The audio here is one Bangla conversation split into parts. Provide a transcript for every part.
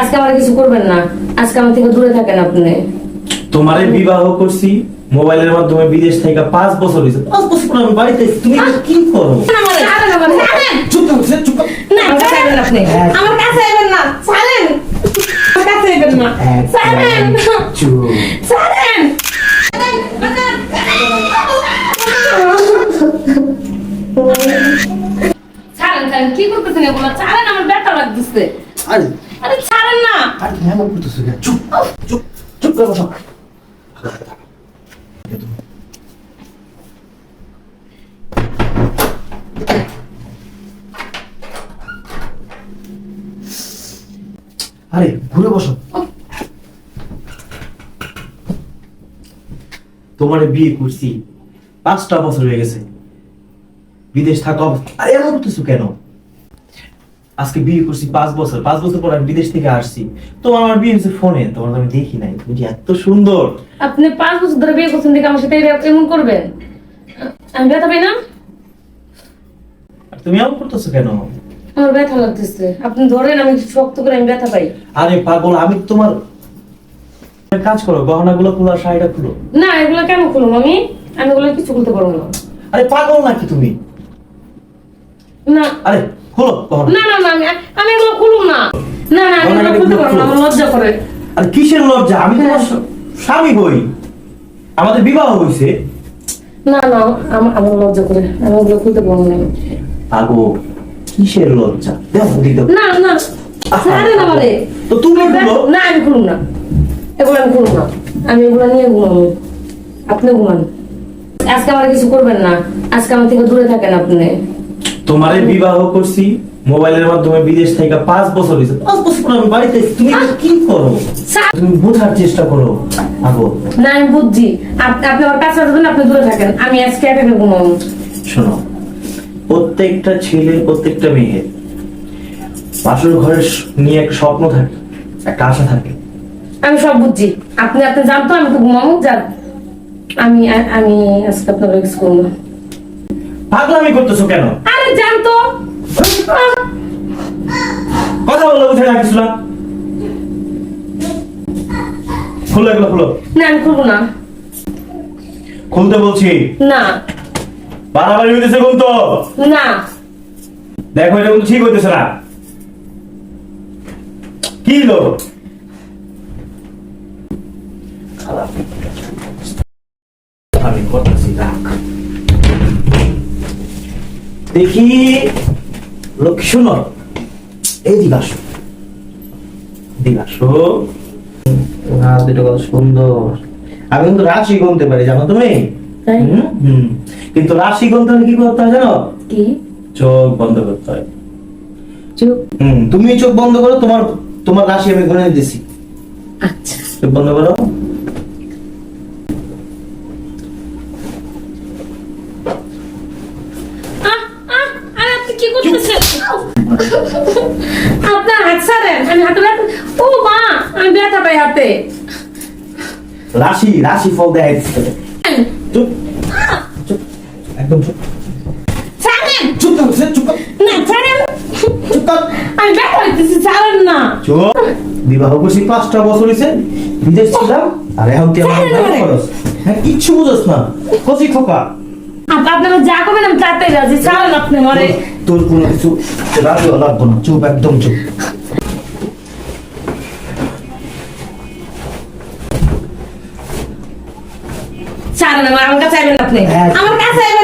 আজকে আমার কিছু করবেন না। আজকে আমার থেকে দূরে থাকেন আপনি। তোমারে বিবাহ করছি মোবাইলের মাধ্যমে বিদেশ থেকে পাঁচ বছর হয়েছে। পাঁচ বছর পর আমি বাড়িতে তুমি কি করো? চুপ চুপ না আমার আপনি। আমার কাছে আইবেন না। ছাড়েন। আমার কাছে আইবেন না। ছাড়েন। চুপ। ছাড়েন। ছাড়েন ছাড়েন। কি করতেছেন এগুলো? ছাড়েন আমার ব্যথা লাগতেছে। আরে ছাড়েন না আরে এমন করতেছো কেন? চুপ চুপ চুপ করে বসো। আরে, ঘুরে বসো। তোমারে বিয়ে করছি, পাঁচটা বছর হয়ে গেছে। বিদেশ থাকা। আরে, এমন করতেছো কেন? আজকে বিয়ে করছি পাঁচ বছর পাঁচ বছর পর আমি বিদেশ থেকে আসছি। তোমার আমার বিয়ে হয়েছে ফোনে তোমার আমি দেখি নাই। তুমি এত সুন্দর। আপনি পাঁচ বছর ধরে বিয়ে করছেন দেখে আমার সাথে এমন করবেন? আমি ব্যথা পাই না? তুমি এমন করতেছো কেন? আমার ব্যথা লাগতেছে। আপনি ধরেন আমি শক্ত করে আমি ব্যথা পাই। আরে পাগল আমি তোমার কাজ করো গহনাগুলো খুলো শাড়িটা খুলো। না এগুলো কেন খুলুম আমি? আমি এগুলো কিছু খুলতে পারব না। আরে পাগল নাকি তুমি? না। আরে খুলো না না না আমি আমি এগুলো খুলুম না। না না আমি এগুলো খুলতে পারব না আমার লজ্জা করে। আরে কিসের লজ্জা? আমি তোমার স্বামী হই। আমাদের বিবাহ হয়েছে না না আমার আমার লজ্জা করে। আমি ওগুলো খুলতে পারব না। পাগল কিসের লজ্জা? দেখো দিদি না না ছাড়েন আমারে। তো তুমি খুলো। না আমি খুলুম না। এগুলো আমি খুলুম না। আমি এগুলো নিয়ে ঘুমাবো। আপনি ঘুমান। আজকে আমার কিছু করবেন না। আজকে আমার থেকে দূরে থাকেন আপনি। তোমারে বিবাহ করছি মোবাইলের মাধ্যমে বিদেশ থেকে পাঁচ বছর হয়েছে। পাঁচ বছর পর আমি বাড়িতে তুমি কি করো? তুমি বোঝার চেষ্টা করো পাগল না আমি বুঝছি। আপ- আপনি আমার কাছে আসবেন আপনি দূরে থাকেন। আমি আজকে একা একা ঘুমাবো। শোনো প্রত্যেকটা ছেলে প্রত্যেকটা মেয়ের বাসর ঘরের স- নিয়ে একটা স্বপ্ন থাকে একটা আশা থাকে। আমি সব বুঝছি। আপনি আপনি জানতো আমি তো ঘুমাবো। যান আমি আমি আজকে আপনার কিছু করব। পাগলামি করতেছো কেন? জানতো? কথা বলে উঠে রাখিস না খুলো এগুলো খুলো। না আমি খুলবো না। খুলতে বলছি। না। বাড়াবাড়ি হইতেছে খুলতো না। দেখো এটা কিন্তু ঠিক হইতেছে না। কি লো আমি করতেছি রাখ। দেখি লক্ষ্মী শোনো এই দিবাস। দিবাস। দুটো কত সুন্দর। আমি কিন্তু রাশি গুনতে পারি জানো তুমি। কিন্তু রাশি গুনতে কি করতে হয় জানো? কি? চোখ বন্ধ করতে হয়। তুমি চোখ বন্ধ করো তোমার তোমার রাশি আমি গুনে দিছি আচ্ছা। চোখ বন্ধ করো আহ, আহ, আরে আপনি কি করতেছেন আপনার হাত ছাড়েন আমি হাতে ব্যথা ও মা আমি ব্যথা পাই হাতে রাশি রাশি ফল দেয়। চুপ। চুপ। একদম চুপ। চুপ চুপ না চুপ আমি ব্যথা হইতেছি ছাড়েন না। চুপ। বিবাহ করছি পাঁচটা বছর হয়েছে বিদেশ ছিলাম আর এখন আমার হ্যাঁ কিচ্ছু বুঝোস না। কচি খোকা। আপ- যা করবেন আমি তাতে রাজি। ছাড়েন আপনি মরে তোর কোনো কিছু রাজি লাগবো না। চুপ একদম চুপ। ছাড়েন আমার আমার কাছে আইবেন আপনি এক- আমার কাছে আইবেন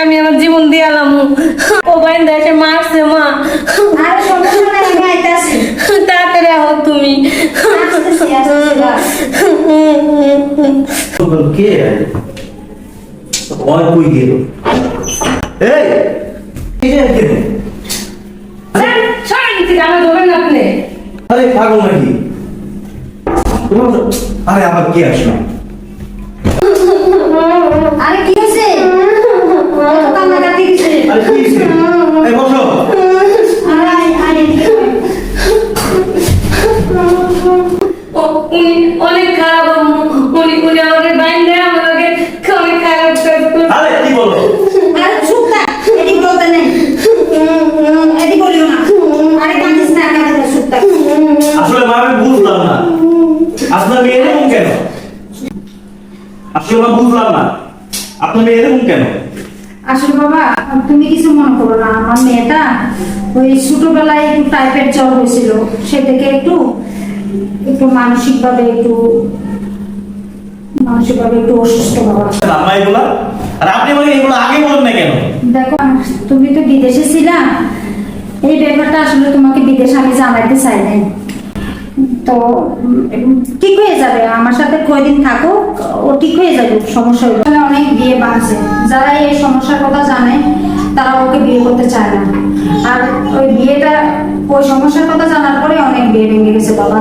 আমার জীবন দিয়ে ও বাইন্দা এসে মারছে মা। আরে আমি তাড়াতাড়ি আহ তুমি। কে? ওই কই গেল? এই পাগল নাকি? আরে আবার কে আসলো? অনেক খারাপ। উনি উনি আমাকে অনেক খারাপ করতো আরে কি বলো? আরে চুপ থাক এদিকে বলতে নেই। এদিকে বলিও না। আরে কান্দিস না কান্দিস না চুপ থাক। আসলে মা আমি বুঝলাম না। আপনার মেয়ে এরকম কেন? আসলে মা বুঝলাম না। আপনার মেয়ে এরকম কেন? আসলে বাবা তুমি কিছু মনে করো না। আমার মেয়েটা ওই ছোটবেলায় একটু টাইপের জ্বর হয়েছিল। সে থেকে একটু একটু মানসিকভাবে একটু মানসিকভাবে একটু অসুস্থ বাবা। আম্মা এগুলা? আর আপনি আমাকে এগুলো আগে বলেন না কেন? দেখো তুমি তো বিদেশে ছিলা। এই ব্যাপারটা আসলে তোমাকে বিদেশে আমি জানাইতে চাই নাই। তো ঠিক হয়ে যাবে। আমার সাথে কয়দিন থাকো ও ঠিক হয়ে যাবে, সমস্যা হলো অনেক বিয়ে বাঁধছে। যারা এই সমস্যার কথা জানে, তারা ওকে বিয়ে করতে চায় না। আর ওই বিয়েটা, ওই সমস্যার কথা জানার পরে অনেক বিয়ে ভেঙে গেছে, বাবা।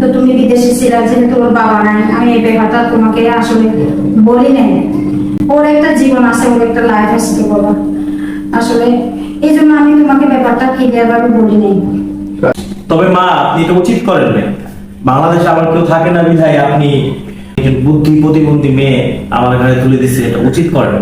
তো তুমি বিদেশে ছিলা, যেহেতু ওর বাবা নাই, আমি এই ব্যাপারটা তোমাকে আসলে বলি নাই। ওর একটা জীবন আছে, ওর একটা লাইফ আছে বাবা আসলে এই জন্য আমি তোমাকে ব্যাপারটা ক্লিয়ার ভাবে বলি নাই। তবে মা, আপনি এটা উচিত করেন না বাংলাদেশে আবার কেউ থাকে না বিধায় আপনি বুদ্ধি প্রতিবন্ধী মেয়ে আমার ঘরে তুলে দিচ্ছে এটা উচিত করেন।